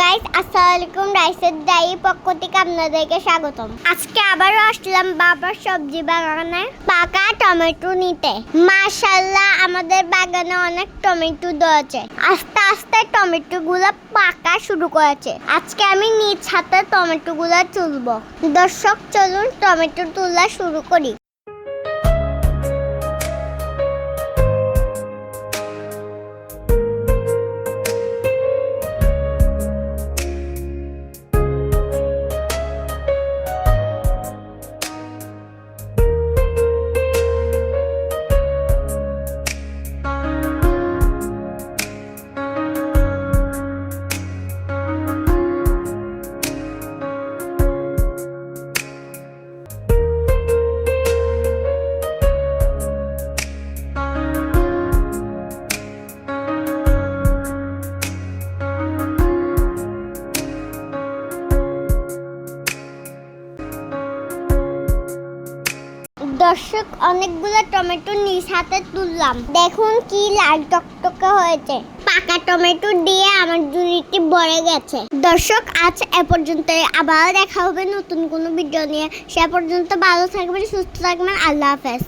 Guys আসসালামু আলাইকুম রাইসের ডাই পক্ষ থেকে আপনাদেরকে স্বাগতম। আজকে আবারও আসলাম বাবার সবজি বাগানে। পাকা টমেটো নিতে। মাশাল্লাহ আমাদের বাগানে অনেক টমেটো ধরেছে। আস্তে আস্তে টমেটো গুলো পাকা শুরু করেছে। আজকে আমি নিজ হাতে টমেটো গুলো তুলবো। দর্শক, চলুন টমেটো তোলা শুরু করি। দর্শক, অনেকগুলো টমেটো নিজ হাতে তুললাম। দেখুন কি লাল টকটকে হয়েছে। পাকা টমেটো দিয়ে আমার জুড়িটি ভরে গেছে। দর্শক, আজ এ পর্যন্ত আবার দেখা হবে নতুন কোনো ভিডিও নিয়ে। সে পর্যন্ত ভালো থাকবেন, সুস্থ থাকবেন। আল্লাহ হাফেজ।